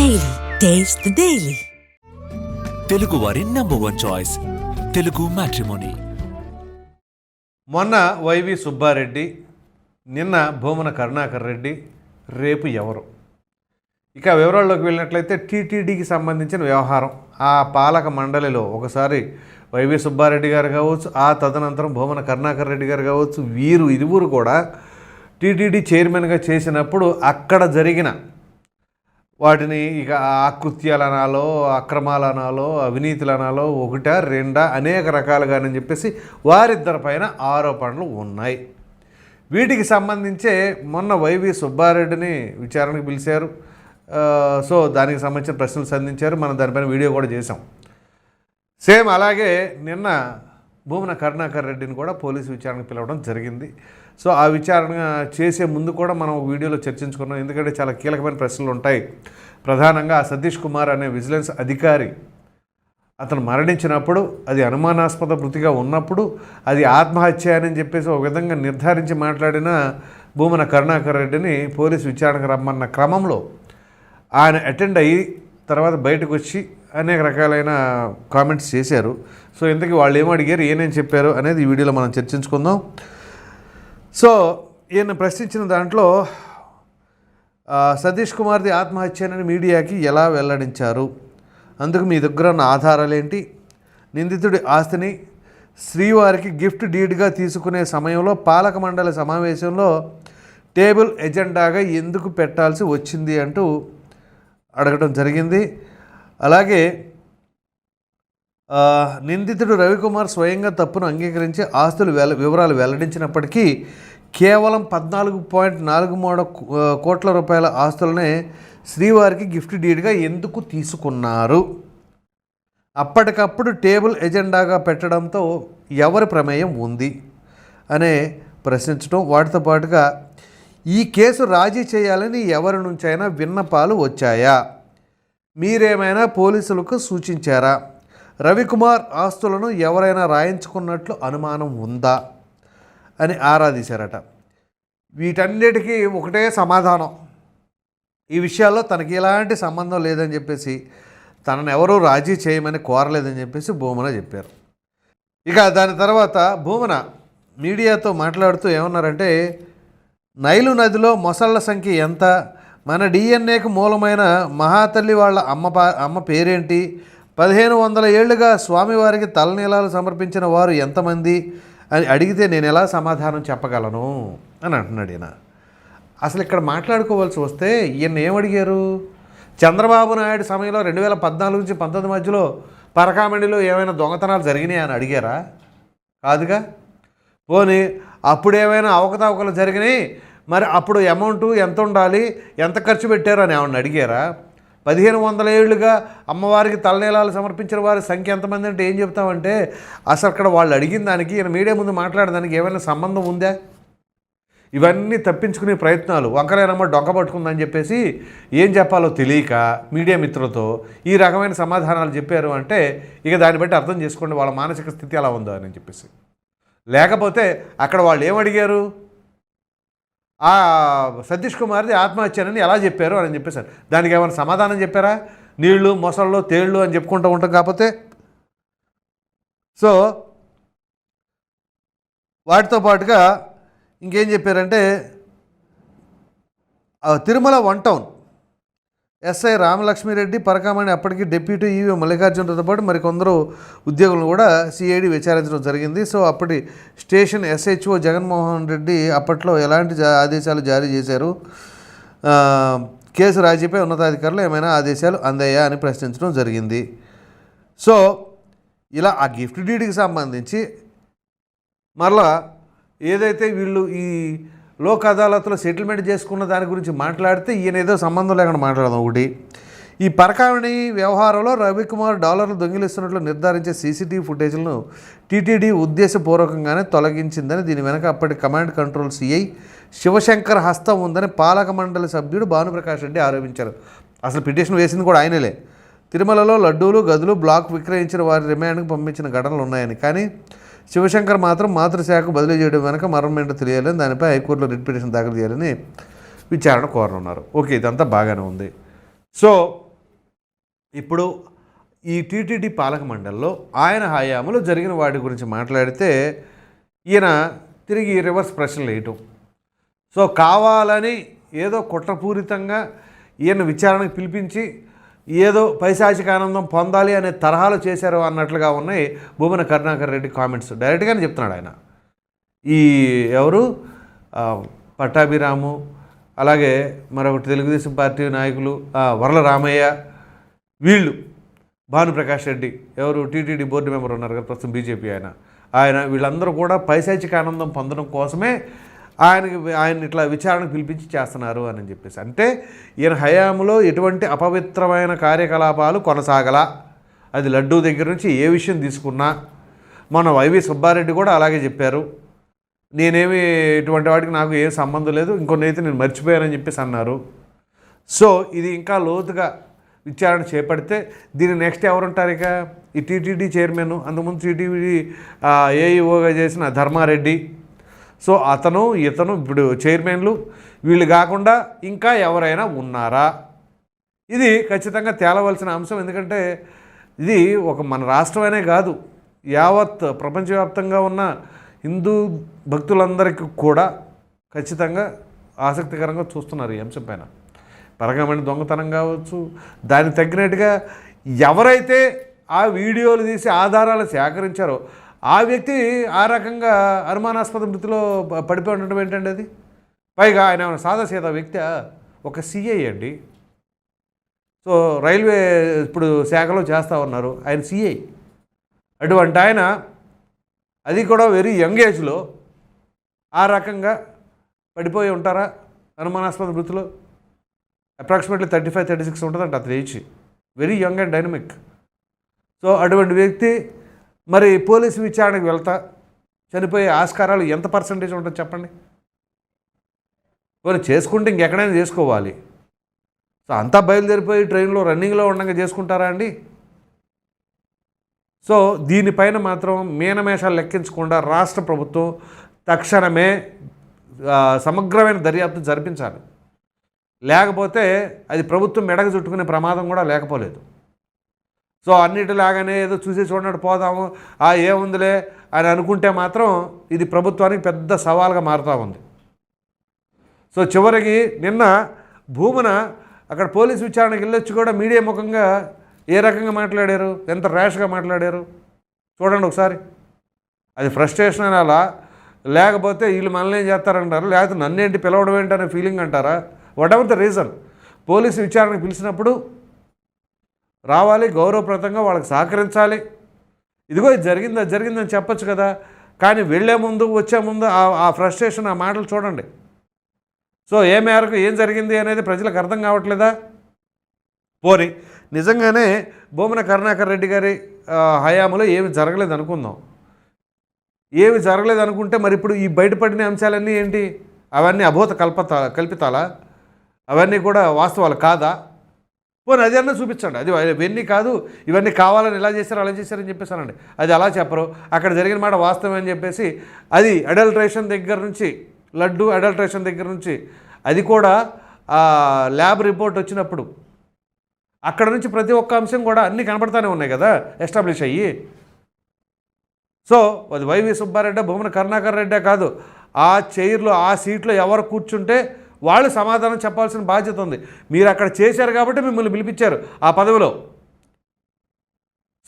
Daily taste the daily Telugu వారి number one choice Telugu matrimony మొన్న YV Subbareddy నిన్న భూమన కరుణాకర్ రెడ్డి రేపు ఎవరు? ఇక వివరాల్లోకి వెళ్ళినట్లయితే టీటీడీకి సంబంధించిన వ్యవహారం. ఆ పాలక మండలిలో ఒకసారి వైవి సుబ్బారెడ్డి గారు కావచ్చు ఆ తదనంతరం భూమన కరుణాకర్ రెడ్డి గారు కావచ్చు వీరు ఇరువురు కూడా టీటీడీ చైర్మన్గా చేసినప్పుడు అక్కడ జరిగిన వాటిని ఇక ఆకృత్యాలు అనాలో అక్రమాలు అనాలో అవినీతులు అనాలో ఒకటా రెండా అనేక రకాలుగానని చెప్పేసి వారిద్దరి పైన ఆరోపణలు ఉన్నాయి. వీటికి సంబంధించే మొన్న వైవి సుబ్బారెడ్డిని విచారణకు పిలిచారు. సో దానికి సంబంధించిన ప్రశ్నలు సంధించారు. మనం దానిపైన వీడియో కూడా చేసాం సేమ్ అలాగే నిన్న భూమన కరుణాకర్ రెడ్డిని కూడా పోలీసు విచారణకు పిలవడం జరిగింది. సో ఆ విచారణ చేసే ముందు కూడా మనం వీడియోలో చర్చించుకున్నాం. ఎందుకంటే చాలా కీలకమైన ప్రశ్నలు ఉంటాయి. ప్రధానంగా సతీష్ కుమార్ అనే విజిలెన్స్ అధికారి అతను మరణించినప్పుడు అది అనుమానాస్పద మృతిగా ఉన్నప్పుడు అది ఆత్మహత్య అని చెప్పేసి ఒక విధంగా నిర్ధారించి మాట్లాడిన భూమన కరుణాకర్ రెడ్డిని పోలీసు విచారణకు రమ్మన్న క్రమంలో ఆయన అటెండ్ అయ్యి తర్వాత బయటకు వచ్చి అనేక రకాలైన కామెంట్స్ చేశారు. సో ఇంతకీ వాళ్ళు ఏమో అడిగారు ఏమేం చెప్పారు అనేది ఈ వీడియోలో మనం చర్చించుకుందాం. సో ఈయన ప్రశ్నించిన దాంట్లో సతీష్ కుమార్ది ఆత్మహత్యనని మీడియాకి ఎలా వెల్లడించారు? అందుకు మీ దగ్గర ఉన్న ఆధారాలేంటి? నిందితుడి ఆస్తిని శ్రీవారికి గిఫ్ట్ డీడ్గా తీసుకునే సమయంలో పాలక మండలి సమావేశంలో టేబుల్ ఎజెండాగా ఎందుకు పెట్టాల్సి వచ్చింది అంటూ అడగడం జరిగింది. అలాగే నిందితుడు రవికుమార్ స్వయంగా తప్పును అంగీకరించి ఆస్తులు వెల వివరాలు వెల్లడించినప్పటికీ కేవలం పద్నాలుగు పాయింట్ నాలుగు మూడు కోట్ల రూపాయల ఆస్తులనే శ్రీవారికి గిఫ్ట్ డీడ్గా ఎందుకు తీసుకున్నారు? అప్పటికప్పుడు టేబుల్ ఎజెండాగా పెట్టడంతో ఎవరి ప్రమేయం ఉంది? అనే ప్రశ్నించడం వాటితో పాటుగా ఈ కేసు రాజీ చేయాలని ఎవరి నుంచైనా విన్నపాలు వచ్చాయా? మీరేమైనా పోలీసులకు సూచించారా? రవికుమార్ ఆస్తులను ఎవరైనా రాయించుకున్నట్లు అనుమానం ఉందా? అని ఆరాధీశారట వీటన్నిటికీ ఒకటే సమాధానం. ఈ విషయాల్లో తనకి ఎలాంటి సంబంధం లేదని చెప్పేసి తనను ఎవరూ రాజీ చేయమని కోరలేదని చెప్పేసి భూమన చెప్పారు. ఇక దాని తర్వాత భూమన మీడియాతో మాట్లాడుతూ ఏమన్నారంటే నైలు నదిలో మొసళ్ళ సంఖ్య ఎంత? మన డిఎన్ఏకు మూలమైన మహాతల్లి వాళ్ళ అమ్మ పా అమ్మ పేరేంటి? పదిహేను వందల ఏళ్ళుగా స్వామివారికి తలనీలాలు సమర్పించిన వారు ఎంతమంది? అని అడిగితే నేను ఎలా సమాధానం చెప్పగలను? అని అంటున్నాడు ఈయన. అసలు ఇక్కడ మాట్లాడుకోవాల్సి వస్తే ఈయన ఏమడిగారు చంద్రబాబు నాయుడు సమయంలో రెండు వేల పద్నాలుగు నుంచి పంతొమ్మిది మధ్యలో పరకామండిలో ఏమైనా దొంగతనాలు జరిగినాయి అని అడిగారా? కాదుగా? పోనీ అప్పుడు ఏమైనా అవకతవకలు జరిగినాయి? మరి అప్పుడు అమౌంట్ ఎంత ఉండాలి? ఎంత ఖర్చు పెట్టారు అని ఏమన్నా అడిగారా? పదిహేను వందల ఏళ్ళుగా అమ్మవారికి తలనీలాలు సమర్పించిన వారి సంఖ్య ఎంతమంది అంటే ఏం చెప్తామంటే అసలు అక్కడ వాళ్ళు అడిగిన దానికి ఈయన మీడియా ముందు మాట్లాడడానికి ఏమైనా సంబంధం ఉందా? ఇవన్నీ తప్పించుకునే ప్రయత్నాలు. వంకలేనమ్మ డొక్క పట్టుకుందని చెప్పేసి ఏం చెప్పాలో తెలియక మీడియా మిత్రులతో ఈ రకమైన సమాధానాలు చెప్పారు అంటే ఇక దాన్ని బట్టి అర్థం చేసుకోండి వాళ్ళ మానసిక స్థితి అలా ఉందో అని చెప్పేసి. లేకపోతే అక్కడ వాళ్ళు ఏమడిగారు ఆ సతీష్ కుమార్ది ఆత్మహత్యనని ఎలా చెప్పారు అని చెప్పేశారు. దానికి ఏమైనా సమాధానం చెప్పారా? నీళ్ళు మొసళ్ళు తేళ్ళు అని చెప్పుకుంటూ ఉంటాం కాకపోతే? సో వాటితో పాటుగా ఇంకేం చెప్పారంటే Tirumala one town SI Ramalakshmireddy Parakamani అప్పటికి డిప్యూటీ ఈవీ మల్లికార్జునతో పాటు మరికొందరు ఉద్యోగులను కూడా సిఐడి విచారించడం జరిగింది. సో అప్పటి స్టేషన్ ఎస్హెచ్ఓ జగన్మోహన్ రెడ్డి అప్పట్లో ఎలాంటి జా- ఆదేశాలు జారీ చేశారు? కేసు రాజీపై ఉన్నతాధికారులు ఏమైనా ఆదేశాలు అందాయా అని ప్రశ్నించడం జరిగింది. సో ఇలా ఆ గిఫ్ట్ డీడ్కి సంబంధించి మరలా ఏదైతే వీళ్ళు ఈ లోక్ అదాలత్లో సెటిల్మెంట్ చేసుకున్న దాని గురించి మాట్లాడితే ఈయన ఏదో సంబంధం లేకుండా మాట్లాడదాం ఒకటి. ఈ పరకావిణి వ్యవహారంలో రవికుమార్ డాలర్లు దొంగిలిస్తున్నట్లు నిర్ధారించే సీసీటీవీ ఫుటేజ్లను టీటీడీ ఉద్దేశపూర్వకంగానే తొలగించిందని దీని వెనక అప్పటి కమాండ్ కంట్రోల్ సీఐ శివశంకర్ హస్తం ఉందని పాలక మండలి సభ్యుడు భానుప్రకాష్ రెడ్డి ఆరోపించారు. అసలు పిటిషన్ వేసింది కూడా ఆయనలే. తిరుమలలో లడ్డూలు గదులు బ్లాక్ విక్రయించిన వారి రిమాండ్కి పంపించిన ఘటనలు ఉన్నాయని. కానీ శివశంకర్ మాత్రం మాతృశాఖకు బదిలీ చేయడం వెనక మరణం ఏంటో తెలియాలని దానిపై హైకోర్టులో రిట్ పిటిషన్ దాఖలు చేయాలని విచారణ కోరనున్నారు. ఓకే ఇదంతా బాగానే ఉంది. సో ఇప్పుడు ఈ టీటీడీ పాలక మండలిలో ఆయన హయాములు జరిగిన వాటి గురించి మాట్లాడితే ఈయన తిరిగి రివర్స్ ప్రశ్నలు వేయటం. సో కావాలని ఏదో కుట్రపూరితంగా ఈయన విచారణకు పిలిపించి ఏదో పైశాచిక ఆనందం పొందాలి అనే తరహాలు చేశారు అన్నట్లుగా ఉన్నాయి భూమన కరుణాకర్ రెడ్డి కామెంట్స్. డైరెక్ట్గానే చెప్తున్నాడు ఆయన. ఈ ఎవరు? పట్టాభిరాము అలాగే మరొకటి తెలుగుదేశం పార్టీ నాయకులు వరల రామయ్య వీళ్ళు భానుప్రకాష్ రెడ్డి. ఎవరు? టీటీడీ బోర్డు మెంబర్ ఉన్నారు కదా ప్రస్తుతం బీజేపీ ఆయన. ఆయన వీళ్ళందరూ కూడా పైశాచిక ఆనందం పొందడం కోసమే ఆయనకి ఆయన ఇట్లా విచారణకు పిలిపించి చేస్తున్నారు అని చెప్పేసి. అంటే ఈయన హయాంలో ఎటువంటి అపవిత్రమైన కార్యకలాపాలు కొనసాగల. అది లడ్డూ దగ్గర నుంచి ఏ విషయం తీసుకున్నా. మన వైవి సుబ్బారెడ్డి కూడా అలాగే చెప్పారు. నేనేమి ఇటువంటి వాటికి నాకు ఏం సంబంధం లేదు. ఇంకొన్ని అయితే నేను మర్చిపోయానని చెప్పేసి అన్నారు. సో ఇది ఇంకా లోతుగా విచారణ చేపడితే దీని నెక్స్ట్ ఎవరుంటారు ఇక? ఈ టీటీడీ చైర్మన్ అంతకుముందు టీటీడీ ఏఈఓగా చేసిన ధర్మారెడ్డి. సో అతను ఇతను ఇప్పుడు చైర్మన్లు వీళ్ళు కాకుండా ఇంకా ఎవరైనా ఉన్నారా? ఇది ఖచ్చితంగా తేలవలసిన అంశం. ఎందుకంటే ఇది ఒక మన రాష్ట్రమనే కాదు యావత్ ప్రపంచవ్యాప్తంగా ఉన్న హిందూ భక్తులందరికీ కూడా ఖచ్చితంగా ఆసక్తికరంగా చూస్తున్నారు ఈ అంశం పైన. పరగమైన దొంగతనం కావచ్చు దానికి తగ్గినట్టుగా ఎవరైతే ఆ వీడియోలు తీసి ఆధారాలు సేకరించారో ఆ వ్యక్తి ఆ రకంగా అనుమానాస్పద మృతిలో పడిపోయి ఉండడం ఏంటండి అది? పైగా ఆయన ఏమైనా సాదాసీదా వ్యక్తి ఒక సిఐ అండి. సో రైల్వే ఇప్పుడు శాఖలో చేస్తూ ఉన్నారు ఆయన సిఐ అటువంటి ఆయన అది కూడా వెరీ యంగ్ ఏజ్లో ఆ రకంగా పడిపోయి ఉంటారా? అనుమానాస్పద మృతిలో? Approximately thirty five thirty six ఉంటుందంట అతని age very young and dynamic. So అటువంటి వ్యక్తి మరి పోలీసు విచారణకు వెళ్తా? చనిపోయే ఆస్కారాలు ఎంత పర్సంటేజ్ ఉంటుంది చెప్పండి? మరి చేసుకుంటే ఇంకెక్కడైనా చేసుకోవాలి. సో అంతా బయలుదేరిపోయి ట్రైన్లో రన్నింగ్లో ఉండగా చేసుకుంటారా అండి? సో దీనిపైన మాత్రం మీనమేషాలు లెక్కించకుండా రాష్ట్ర ప్రభుత్వం తక్షణమే సమగ్రమైన దర్యాప్తు జరిపించాలి. లేకపోతే అది ప్రభుత్వం మెడగ చుట్టుకునే ప్రమాదం కూడా లేకపోలేదు. సో అన్నిటిలాగానే ఏదో చూసి చూడనట్టు పోదాము. ఆ ఏముందిలే అని అనుకుంటే మాత్రం ఇది ప్రభుత్వానికి పెద్ద సవాల్గా మారుతూ ఉంది. సో చివరికి నిన్న భూమన అక్కడ పోలీస్ విచారణకి వెళ్ళొచ్చి కూడా మీడియా ముఖంగా ఏ రకంగా మాట్లాడారు? ఎంత ర్యాష్గా మాట్లాడారు? చూడండి ఒకసారి. అది ఫ్రస్ట్రేషన్ అలా. లేకపోతే వీళ్ళు మనల్ని ఏం చేస్తారంటారు? లేకపోతే నన్నేంటి పిలవడం ఏంటి అనే ఫీలింగ్ అంటారా? Whatever the reason? పోలీసు విచారణకు పిలిచినప్పుడు రావాలి గౌరవప్రదంగా వాళ్ళకి సహకరించాలి. ఇదిగో ఇది జరిగింది అది జరిగిందని చెప్పచ్చు కదా. కానీ వెళ్ళే ముందు వచ్చే ముందు ఆ- ఆ ఫ్రస్ట్రేషన్ ఆ మాటలు చూడండి. సో ఏ మేరకు ఏం జరిగింది అనేది ప్రజలకు అర్థం కావట్లేదా? పోని నిజంగానే భూమన కరుణాకర్ రెడ్డి గారి హయాములో ఏమి జరగలేదు అనుకుందాం. ఏమి జరగలేదు అనుకుంటే మరి ఇప్పుడు ఈ బయటపడిన అంశాలన్నీ ఏంటి? అవన్నీ అభూత కల్పత కల్పితాలా? అవన్నీ కూడా వాస్తవాలు కాదా? పోనీ అది అన్న చూపించండి. అది ఇవన్నీ కాదు ఇవన్నీ కావాలని ఇలా చేశారు అలా చేశారని చెప్పేసానండి అది అలా చెప్పరు. అక్కడ జరిగిన మాట వాస్తవం అని చెప్పేసి అది అడల్ట్రేషన్ దగ్గర నుంచి లడ్డు అడల్ట్రేషన్ దగ్గర నుంచి అది కూడా ల్యాబ్ రిపోర్ట్ వచ్చినప్పుడు. అక్కడ నుంచి ప్రతి ఒక్క అంశం కూడా అన్నీ కనబడతానే ఉన్నాయి కదా ఎస్టాబ్లిష్ అయ్యి. సో అది వైవి సుబ్బారెడ్డి భూమన కరుణాకర్ రెడ్డే కాదు. ఆ చైర్లో ఆ సీట్లో ఎవరు కూర్చుంటే వాళ్ళు సమాధానం చెప్పాల్సిన బాధ్యత ఉంది. మీరు అక్కడ చేశారు కాబట్టి మిమ్మల్ని పిలిపించారు ఆ పదవిలో.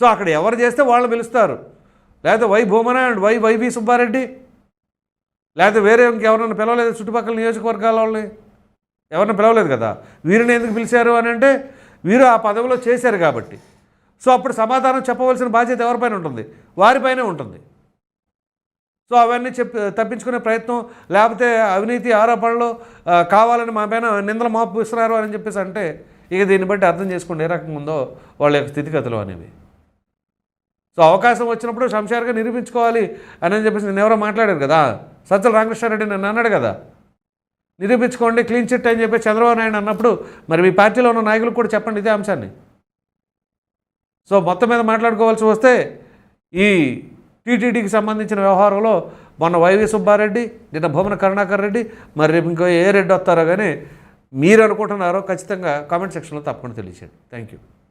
సో అక్కడ ఎవరు చేస్తే వాళ్ళు పిలుస్తారు. లేకపోతే Y Bhumana and Y YV Subbareddy లేకపోతే వేరే ఇంకెవరన్నా పిలవలేదు చుట్టుపక్కల నియోజకవర్గాల వాళ్ళని ఎవరిని పిలవలేదు కదా? వీరిని ఎందుకు పిలిచారు అని అంటే వీరు ఆ పదవిలో చేశారు కాబట్టి. సో అప్పుడు సమాధానం చెప్పవలసిన బాధ్యత ఎవరిపైన ఉంటుంది? వారిపైనే ఉంటుంది. సో అవన్నీ చెప్పి తప్పించుకునే ప్రయత్నం లేకపోతే అవినీతి ఆరోపణలు కావాలని మా పైన నిందలు మోపిస్తున్నారు అని చెప్పేసి అంటే ఇక దీన్ని బట్టి అర్థం చేసుకోండి ఏ రకంగా ఉందో వాళ్ళ యొక్క స్థితిగతులు అనేవి. సో అవకాశం వచ్చినప్పుడు శంషారుగా నిరూపించుకోవాలి అని అని చెప్పేసి నేను ఎవరో మాట్లాడారు కదా సజ్జల రామకృష్ణారెడ్డి నన్ను అన్నాడు కదా. నిరూపించుకోండి క్లీన్ చిట్ అని చెప్పి చంద్రబాబు నాయుడు అన్నప్పుడు మరి మీ పార్టీలో ఉన్న నాయకులకు కూడా చెప్పండి ఇదే అంశాన్ని. సో మొత్తం మీద మాట్లాడుకోవాల్సి వస్తే ఈ టీటీడీకి సంబంధించిన వ్యవహారంలో మొన్న వైవి సుబ్బారెడ్డి నిన్న భువన కరుణాకర్ రెడ్డి మరి రేపు ఇంకో ఏ రెడ్డి వస్తారో కానీ మీరు అనుకుంటున్నారో ఖచ్చితంగా కామెంట్ సెక్షన్లో తప్పకుండా తెలియచేయండి. Thank you